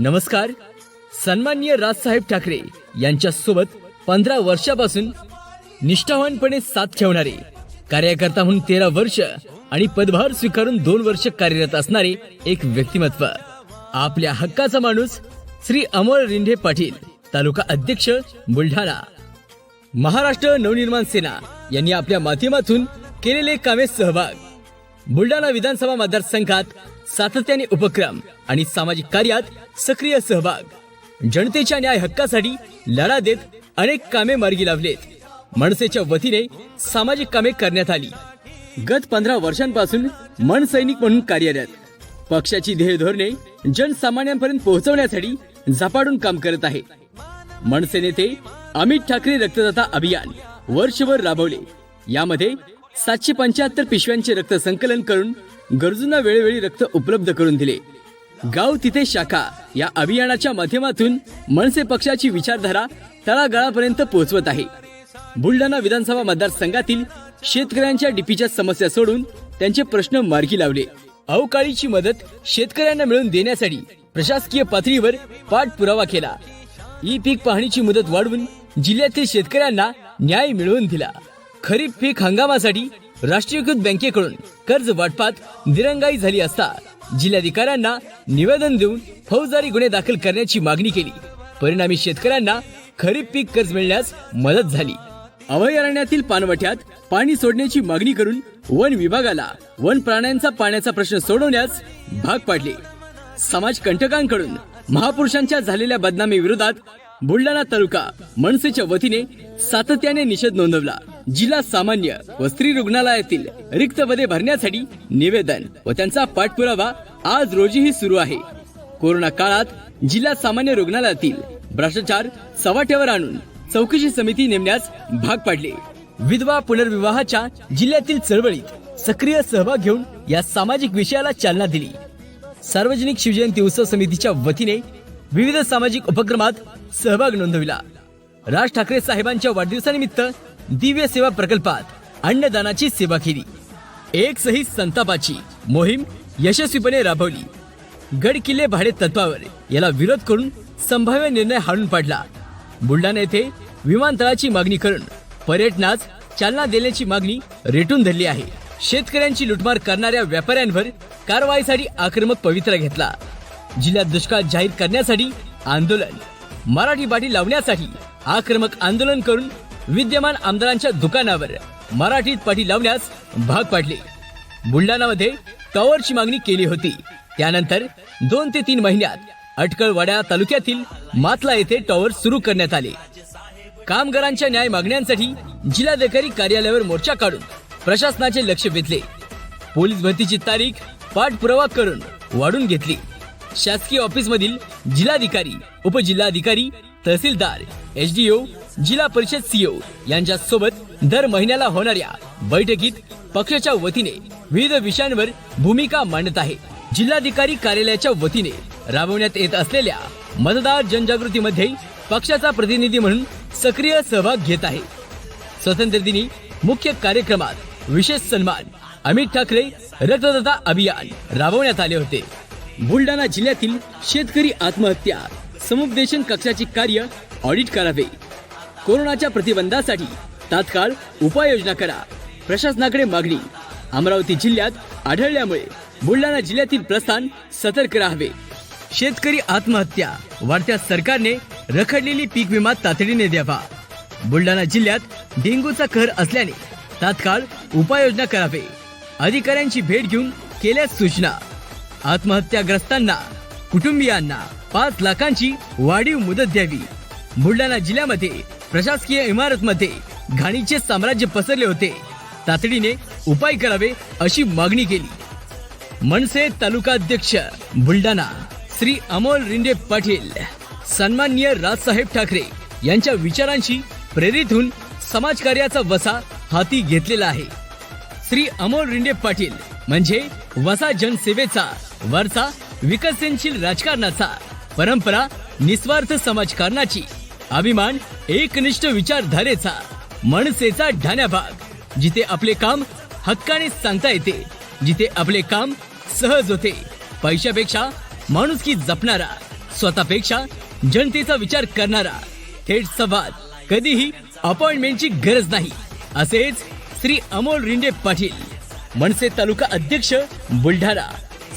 नमस्कार. सन्माननीय राजसाहेब ठाकरे यांच्यासोबत पंधरा वर्षापासून निष्ठावानपणे साथ ठेवणारे कार्यकर्ता म्हणून तेरा वर्ष आणि पदभार स्वीकारून दोन वर्ष कार्यरत असणारे एक व्यक्तिमत्व. आपल्या हक्काचा माणूस श्री अमोल रिंढे पाटील तालुका अध्यक्ष बुलढाणा. महाराष्ट्र नवनिर्माण सेना यांनी आपल्या माध्यमातून केलेले कामे सहभाग. बुलढाणा विधानसभा मतदारसंघात सातत्याने उपक्रम आणि सामाजिक कार्यात सक्रिय सहभाग. जनतेच्या न्याय हक्कासाठी लढा देत अनेक कामे मार्गी लावलेत. मनसेच्या वतीने सामाजिक कामे करण्यात आली. गत पंधरा वर्षांपासून मन सैनिक म्हणून कार्यरत. पक्षाची ध्येय धोरणे जनसामान्यांपर्यंत पोहोचवण्यासाठी झपाडून काम करत आहे. मनसे नेते अमित ठाकरे रक्तदाता अभियान वर्षभर राबवले. यामध्ये सातशे पंच्याहत्तर पिशव्यांचे रक्त संकलन करून गरजूंना वेळोवेळी रक्त उपलब्ध करून दिले. गाव तिथे शाखा या अभियानाच्या माध्यमातून मनसे पक्षाची विचारधारा तळागाळापर्यंत पोहोचवत आहे. बुलढाणा विधानसभा मतदारसंघातील शेतकऱ्यांच्या डीपीच्या समस्या सोडून त्यांचे प्रश्न मार्गी लावले. अवकाळीची मदत शेतकऱ्यांना मिळवून देण्यासाठी प्रशासकीय पातळीवर पाठपुरावा केला. ई पीक पाहणीची मुदत वाढवून जिल्ह्यातील शेतकऱ्यांना न्याय मिळवून दिला. खरीप पीक हंगामासाठी राष्ट्रीयकृत बँकेकडून कर्ज वाटपात दिरंगाई झाली असता जिल्हाधिकाऱ्यांना निवेदन देऊन फौजदारी गुन्हे दाखल करण्याची मागणी केली. परिणामी शेतकऱ्यांना खरीप पीक कर्ज मिळण्यास मदत झाली. अभयारण्यातील पानवठ्यात पाणी सोडण्याची मागणी करून वन विभागाला वन प्राण्यांचा पाण्याचा प्रश्न सोडवण्यास भाग पाडले. समाज कंटकांकडून महापुरुषांच्या झालेल्या बदनामी विरोधात बुलढाणा तालुका मनसेच्या वतीने सातत्याने निषेध नोंदवला. जिल्हा सामान्य व स्त्री रुग्णालयातील रिक्त पदे भरण्यासाठी निवेदन व त्यांचा पाठपुरावा आज रोजीही सुरू आहे. कोरोना काळात जिल्हा सामान्य रुग्णालयातील भ्रष्टाचार सवाट्यावर आणून चौकशी समिती नेमण्यास भाग पाडले. विधवा पुनर्विवाहाच्या जिल्ह्यातील चळवळीत सक्रिय सहभाग घेऊन या सामाजिक विषयाला चालना दिली. सार्वजनिक शिवजयंती उत्सव समितीच्या वतीने विविध सामाजिक उपक्रमात सहभाग नोंदविला. राज ठाकरे साहेबांच्या वाढदिवसानिमित्त दिव्य सेवा प्रकल्पात अन्नदानाची सेवा केली. एक सही संतापाची मोहीम यशस्वीपणे राबवली. गड किल्ले भाडे तत्वावर याला विरोध करून संभाव्य निर्णय हाणून पाडला. बुलढाणा येथे विमानतळाची मागणी करून पर्यटनास चालना देण्याची मागणी रेटून धरली आहे. शेतकऱ्यांची लुटमार करणाऱ्या व्यापाऱ्यांवर कारवाईसाठी आक्रमक पवित्रा घेतला. जिल्ह्यात दुष्काळ जाहीर करण्यासाठी आंदोलन मराठी बाटी लावण्यासाठी आक्रमक आंदोलन करून विद्यमान आमदारांच्या दुकानावर मराठीत पाठी लावण्यास भाग पाडले. बुलढाणामध्ये टॉवरची मागणी केली होती. त्यानंतर दोन ते तीन महिन्यात अटकळवाड्या तालुक्यातील मातला येथे टॉवर सुरू करण्यात आले. कामगारांच्या न्याय मागण्यांसाठी जिल्हाधिकारी कार्यालयावर मोर्चा काढून प्रशासनाचे लक्ष वेधले. पोलीस भरतीची तारीख पाठपुरावा करून वाढून घेतली. शासकीय ऑफिस मधील जिल्हाधिकारी उपजिल्हाधिकारी तहसीलदार एचडीओ जिल्हा परिषद सीओ यांच्या सोबत दर महिन्याला होणाऱ्या बैठकीत पक्षाच्या वतीने विविध विषयांवर भूमिका मांडत आहे. जिल्हाधिकारी कार्यालयाच्या वतीने राबवण्यात येत असलेल्या मतदार जनजागृतीमध्ये पक्षाचा प्रतिनिधी म्हणून सक्रिय सहभाग घेत आहे. स्वातंत्र्य दिनी मुख्य कार्यक्रमात विशेष सन्मान अमित ठाकरे रक्तदाता अभियान राबवण्यात आले होते. बुलढाणा जिल्ह्यातील शेतकरी आत्महत्या समुपदेशन कक्षाचे कार्य ऑडिट करावे. कोरोनाच्या प्रतिबंधासाठी तात्काळ उपाययोजना करा. प्रशासनाकडे मागणी. अमरावती जिल्ह्यात आढळल्यामुळे बुलढाणा जिल्ह्यातील प्रस्थान सतर्क राहावे. शेतकरी आत्महत्या. वाढत्या सरकारने रखडलेली पीक विमा तातडीने द्यावा. बुलढाणा जिल्ह्यात डेंग्यूचा कहर असल्याने तात्काळ उपाययोजना करावे. अधिकाऱ्यांची भेट घेऊन केल्या सूचना. आत्महत्याग्रस्तांना कुटुंबियांना पाच लाखांची वाढीव मुदत द्यावी. बुलढाणा जिल्ह्यामध्ये प्रशासकीय इमारतमध्ये घाणीचे साम्राज्य पसरले होते. तातडीने उपाय करावे अशी मागणी केली. मनसे तालुकाध्यक्ष बुलढाणा श्री अमोल रिंडे पाटील सन्माननीय राजसाहेब ठाकरे यांच्या विचारांशी प्रेरित होऊन समाजकार्याचा वसा हाती घेतलेला आहे. श्री अमोल रिंडे पाटील म्हणजे वसा जनसेवेचा वरचा विकसनशील राजकारणाचा परंपरा निस्वार्थ समाजकारणाची अभिमान एकनिष्ठ विचारधारेचा मनसेचा ढाण्याभाग जिथे आपले काम हक्काने सांगता येते जिथे आपले काम सहज होते. पैशापेक्षा माणुसकी जपणारा स्वतःपेक्षा जनतेचा विचार करणारा थेट संवाद कधीही अपॉइंटमेंटची गरज नाही असेच श्री अमोल रिंडे पाटील मनसे तालुका अध्यक्ष बुलढाणा.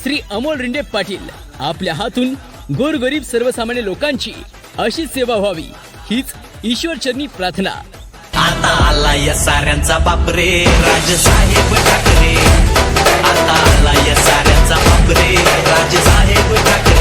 श्री अमोल रिंडे पाटील आपल्या हातून गोरगरीब सर्वसामान्य लोकांची अशी सेवा व्हावी. हीच ईश्वरचरणी प्रार्थना. आता आला या साऱ्यांचा बापरे राजसाहेब ठाकरे. आता आला या साऱ्यांचा बापरे राजसाहेब ठाकरे.